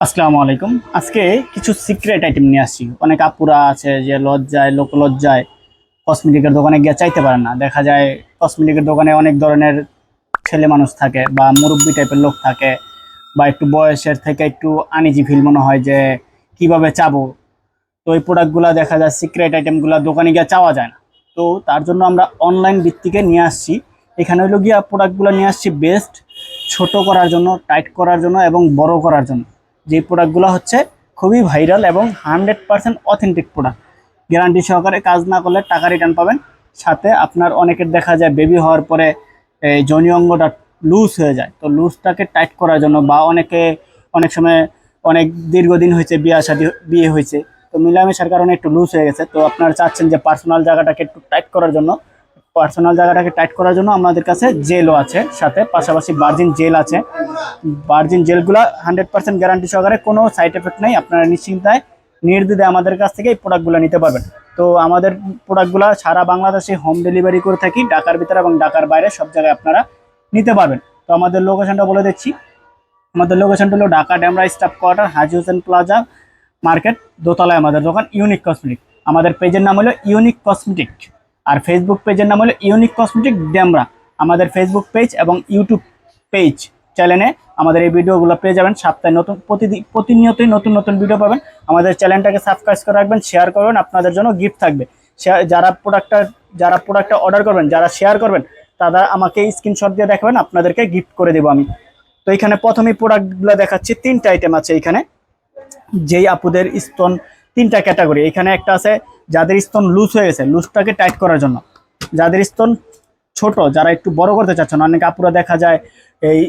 আসসালামু আলাইকুম। আজকে কিছু সিক্রেট আইটেম নিয়ে আসছি। অনেক আপুরা আছে যে লজ্জায়, লোক লজ্জায় কসমেটিকের দোকানে গিয়ে চাইতে পারে না। দেখা যায় কসমেটিকের দোকানে অনেক ধরনের ছেলে মানুষ থাকে বা মুরব্বী টাইপের লোক থাকে বা একটু বয়সের থেকে একটু আনিজি ফিল মনে হয় যে কীভাবে চাবো। তো এই প্রোডাক্টগুলো দেখা যায় সিক্রেট আইটেমগুলো দোকানে গিয়ে চাওয়া যায় না। তো তার জন্য আমরা অনলাইন ভিত্তিকে নিয়ে আসছি। এখানে হলো গিয়া প্রোডাক্টগুলো নিয়ে আসছি বেস্ট ছোট করার জন্য টাইট করার জন্য এবং বড় করার জন্য। যে প্রোডাক্টগুলো হচ্ছে খুবই ভাইরাল এবং hundred percent authentic product guarantee সহকারে কাজ না করলে টাকা রিটার্ন পাবেন। সাথে আপনার অনেকের দেখা যায় বেবি হওয়ার পরে এই যৌনি অঙ্গটা লুজ হয়ে যায়। তো লুজটাকে টাইট করার জন্য বা অনেকে অনেক সময় অনেক দীর্ঘদিন হয়েছে বিয়ে শাদী, বিয়ে হয়েছে। তো মিলামেশার কারণে একটু লুজ হয়ে গেছে। তো আপনারা চাচ্ছেন যে পার্সোনাল জায়গাটাকে একটু টাইট করার জন্য। পার্সোনাল জায়গাটাকে টাইট করার জন্য আমাদের কাছে জেলও আছে সাথে। পাশাপাশি বার্জিন জেল আছে। বার্জিন জেলগুলো হান্ড্রেড পার্সেন্ট গ্যারান্টি সহকারে কোনো সাইড এফেক্ট নেই। আপনারা নিশ্চিন্তায়, নির্দ্বিধায় আমাদের কাছ থেকে এই প্রোডাক্টগুলো নিতে পারবেন। তো আমাদের প্রোডাক্টগুলো সারা বাংলাদেশে হোম ডেলিভারি করে থাকি, ঢাকার ভিতরে এবং ঢাকার বাইরে সব জায়গায় আপনারা নিতে পারবেন। তো আমাদের লোকেশনটা বলে দিচ্ছি। আমাদের লোকেশনটা হলো Dhaka Demra staff quarter, Haji Hossain plaza market, দোতলায় আমাদের দোকান, ইউনিক কসমেটিক। আমাদের পেজের নাম হলো ইউনিক কসমেটিক। আর ফেসবুক পেজের নাম হলো ইউনিক কসমেটিক ড্যামরা আমাদের ফেসবুক পেজ এবং ইউটিউব পেজ চ্যানেলে আমাদের এই ভিডিওগুলো পেয়ে যাবেন। সপ্তাহে নতুন প্রতিদিন প্রতিনিয়তই নতুন নতুন ভিডিও পাবেন। আমাদের চ্যানেলটাকে সাবস্ক্রাইব করে রাখবেন শেয়ার করবেন, আপনাদের জন্য গিফট থাকবে। যারা প্রোডাক্টটা যারা প্রোডাক্টটা অর্ডার করবেন, যারা শেয়ার করবেন, তারা আমাকে স্ক্রিনশট দিয়ে দেখাবেন, আপনাদেরকে গিফট করে দেবো আমি। তো এখানে প্রথমেই প্রোডাক্টগুলো দেখাচ্ছি। তিনটা আইটেম আছে এখানে। যেই আপুদের স্তন তিনটা ক্যাটাগরি এখানে একটা আছে যাদের স্তন লুজ হয়ে গেছে লুজটাকে টাইট করার জন্য। যাদের স্তন ছোট, যারা একটু বড় করতে চাচ্ছেন, অনেক আপুরা দেখা যায় এই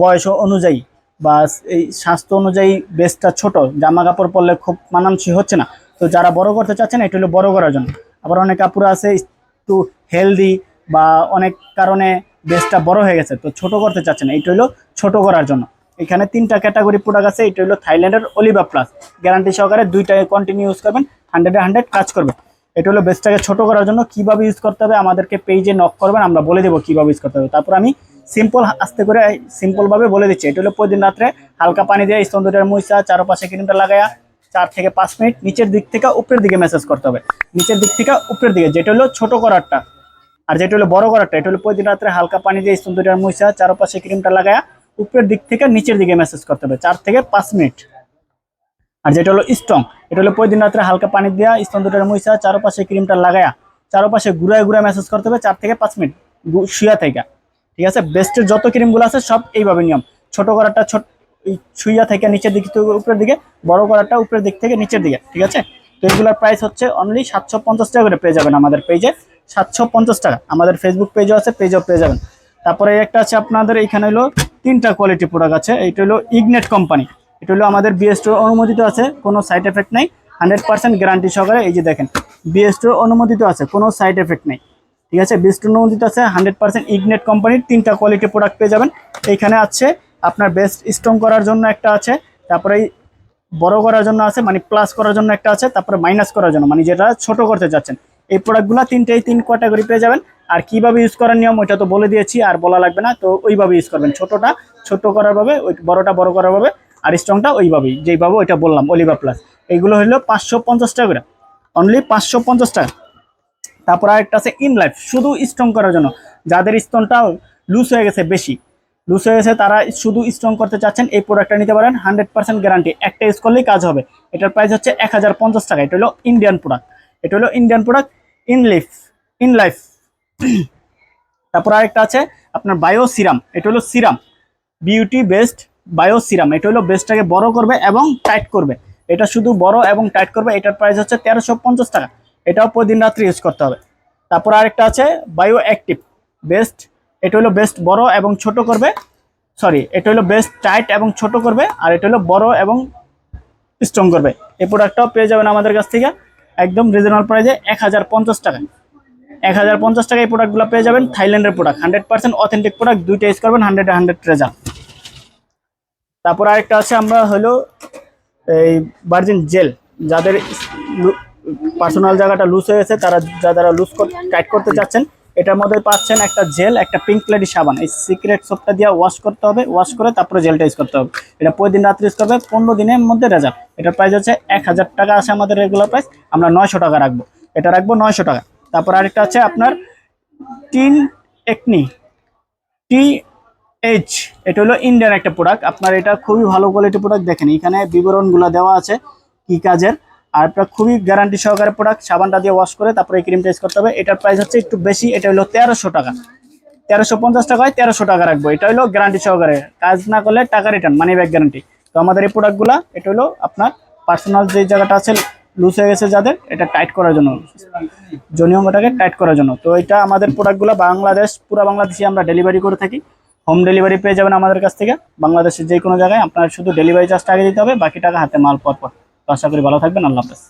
বয়স অনুযায়ী বা এই স্বাস্থ্য অনুযায়ী বেসটা ছোট জামা কাপড় পরলে খুব মানানসই হচ্ছে না। তো যারা বড় করতে চাচ্ছেন, এটা হলো বড় করার জন্য। আবার অনেক আপুরা আছে একটু হেলদি বা অনেক কারণে বেসটা বড় হয়ে গেছে, তো ছোট করতে চাচ্ছেন, এটা হলো ছোট করার জন্য। এখানে তিনটা ক্যাটাগরি প্রোডাক্ট আছে, এটা হলো থাইল্যান্ডের অলিভা প্লাস গ্যারান্টি সহকারে দুইটা কন্টিনিউ ইউজ করবেন। হান্ড্রেডে হান্ড্রেড কাজ করবে। এটা হলো বেসটাকে ছোট করার জন্য কীভাবে ইউজ করতে হবে, আমাদেরকে পেজে নক করবেন, আমরা বলে দেবো কীভাবে ইউজ করতে হবে। তারপর আমি সিম্পল আস্তে করে সিম্পলভাবে বলে দিচ্ছি। এটা হলো প্রতিদিন রাত্রে হালকা পানি দিয়ে স্তন দুটার মুইসা চারপাশে ক্রিমটা লাগায়া চার থেকে পাঁচ মিনিট নিচের দিক থেকে উপরের দিকে মেসেজ করতে হবে। নিচের দিক থেকে উপরের দিকে, যেটা হলো ছোট করারটা। আর যেটা হলো বড় করারটা, এটা হলো প্রতিদিন রাত্রে হালকা পানি দিয়ে স্তন দুটার মুইসা চারপাশে ক্রিমটা লাগায়া উপরের দিক থেকে নিচের দিকে মেসেজ করতে হবে, চার থেকে পাঁচ মিনিট। আর যেটা হলো স্ট্রং, এটা হলো প্রতিদিন রাত্রে হালকা পানি দেওয়া স্তন দুটার মুইসা চারপাশে ক্রিমটা লাগায়া, চারপাশে ঘুরায় ঘুরায় মেসেজ করতে হবে চার থেকে পাঁচ মিনিট শুয়া থেকে। ঠিক আছে? বেস্টের যত ক্রিমগুলো আছে সব এইভাবে নিয়ম। ছোট করাটা ছোট ছুইয়া থেকে নিচের দিক থেকে উপরের দিকে, বড় করাটা উপরের দিক থেকে নিচের দিকে। ঠিক আছে? তো এগুলোর প্রাইস হচ্ছে অনলি সাতশো পঞ্চাশ টাকা করে পেয়ে যাবেন আমাদের পেজে সাতশো পঞ্চাশ টাকা। আমাদের ফেসবুক পেজও আছে পেজও পেয়ে যাবেন। তারপরে একটা আছে আপনাদের এখানে হলো তিনটা কোয়ালিটি প্রোডাক্ট আছে। এইটা হলো ইগনেট কোম্পানি এটা হলো আমাদের বিএসটোর অনুমোদিত আছে, কোনো সাইড এফেক্ট নেই। হান্ড্রেড পার্সেন্ট গ্যারান্টি সহকারে এই যে দেখেন বিএসটোর অনুমোদিত আছে, কোনো সাইড এফেক্ট নেই। ঠিক আছে বিএসটোর অনুমোদিত আছে হান্ড্রেড পার্সেন্ট ইগনেট কোম্পানির তিনটা কোয়ালিটি প্রোডাক্ট পেয়ে যাবেন। এইখানে আছে আপনার বেস্ট স্ট্রং করার জন্য একটা আছে, তারপরে বড় করার জন্য আছে মানে প্লাস করার জন্য একটা আছে, তারপরে মাইনাস করার জন্য মানে যেটা ছোট করতে যাচ্ছেন এই প্রোডাক্টগুলো তিনটেই তিন ক্যাটাগরি পেয়ে যাবেন। আর কীভাবে ইউজ করার নিয়ম, ওইটা তো বলে দিয়েছি, আর বলা লাগবে না, তো ওইভাবে ইউজ করবেন। ছোটটা ছোট করার ভাবে ওই বড়টা বড় করার ভাবে আর স্ট্রংটা ওইভাবেই, যেইভাবে ওইটা বললাম অলিভা প্লাস এইগুলো হলো পাঁচশো পঞ্চাশ টাকা করে। অনলি পাঁচশো পঞ্চাশ টাকা। তারপর আরেকটা আছে ইন লাইফ শুধু স্ট্রং করার জন্য। যাদের স্তনটা লুজ হয়ে গেছে বেশি লুজ হয়ে গেছে, তারা শুধু স্ট্রং করতে চাচ্ছেন, এই প্রোডাক্টটা নিতে পারেন হান্ড্রেড পার্সেন্ট গ্যারান্টি একটা ইউজ করলেই কাজ হবে। এটার প্রাইস হচ্ছে এক হাজার পঞ্চাশ টাকা। এটা হলো ইন্ডিয়ান প্রোডাক্ট এটা হলো Indian product in life in life তারপর আরেকটা আছে আপনার বায়ো সিরাম এটা হলো serum beauty best bio serum. এটা হলো বেস্টটাকে বড় করবে এবং টাইট করবে। এটা শুধু বড় এবং টাইট করবে, এটার প্রাইস হচ্ছে তেরোশো পঞ্চাশ টাকা। এটাও প্রতিদিন রাত্রি ইউজ করতে হবে। তারপর আরেকটা আছে বায়ো অ্যাক্টিভ বেস্ট এটা হলো বেস্ট বড় এবং ছোট করবে। সরি এটা হলো বেস্ট টাইট এবং ছোট করবে। আর এটা হলো বড় এবং স্ট্রং করবে। এই প্রোডাক্টটাও পেয়ে যাবেন আমাদের কাছ থেকে একদম রিজনেবল প্রাইসে এক হাজার পঞ্চাশ টাকা এক হাজার পঞ্চাশ টাকা এই প্রোডাক্টগুলো পেয়ে যাবেন। থাইল্যান্ডের product hundred percent authentic product দুইটা ইউজ করবেন হান্ড্রেড হান্ড্রেড রেজাল্ট তারপর আরেকটা আছে আমরা হলো এই ভার্জিন জেল যাদের পার্সোনাল জায়গাটা লুজ হয়ে গেছে, তারা যারা লুজ টাইট করতে চাচ্ছেন, এটার মধ্যে পাচ্ছেন একটা জেল একটা পিঙ্ক লেডি সাবান। এই সিক্রেট সোপটা দিয়ে ওয়াশ করতে হবে ওয়াশ করে তারপরে জেলটা ইউজ করতে হবে। এটা প্রতিদিন রাত্রে ইউজ করবে, পনেরো দিনের মধ্যে রেজাল্ট এটার প্রাইস হচ্ছে এক হাজার টাকা আছে আমাদের রেগুলার প্রাইস আমরা নয়শো টাকা রাখব। এটা রাখব নয়শো টাকা। তারপর আরেকটা আছে আপনার টিন একনি টি এইচ এটা হলো ইন্ডিয়ান একটা প্রোডাক্ট আপনার এটা খুবই ভালো কোয়ালিটি প্রোডাক্ট দেখেন। এখানে বিবরণগুলো দেওয়া আছে কি কাজের। আর এটা খুবই গ্যারান্টি সহকারে প্রোডাক্ট সাবানটা দিয়ে ওয়াশ করে তারপরে এই ক্রিমটা ইউজ করতে হবে। এটার প্রাইস হচ্ছে একটু বেশি, এটা হলো তেরোশো টাকা। তেরোশো পঞ্চাশ টাকায় তেরোশো টাকা রাখব। এটা হলো গ্যারান্টি সহকারে। কাজ না করলে টাকা রিটার্ন মানি ব্যাক গ্যারান্টি তো আমাদের এই প্রোডাক্টগুলো এটা হলো আপনার পার্সোনাল যে জায়গাটা আছে লুজ হয়ে গেছে যাদের, এটা টাইট করার জন্য। জনিয়মটাকে টাইট করার জন্য। তো এটা আমাদের প্রোডাক্টগুলো বাংলাদেশ, পুরো বাংলাদেশে আমরা ডেলিভারি করে থাকি। হোম ডেলিভারি পেয়ে যাবেন আমাদের কাছ থেকে। বাংলাদেশের যে কোনো জায়গায় আপনার শুধু ডেলিভারি চার্জটা আগে দিতে হবে, বাকি টাকা হাতে মাল পর পর আশা করি ভালো থাকবেন, আল্লাহ হাফেজ।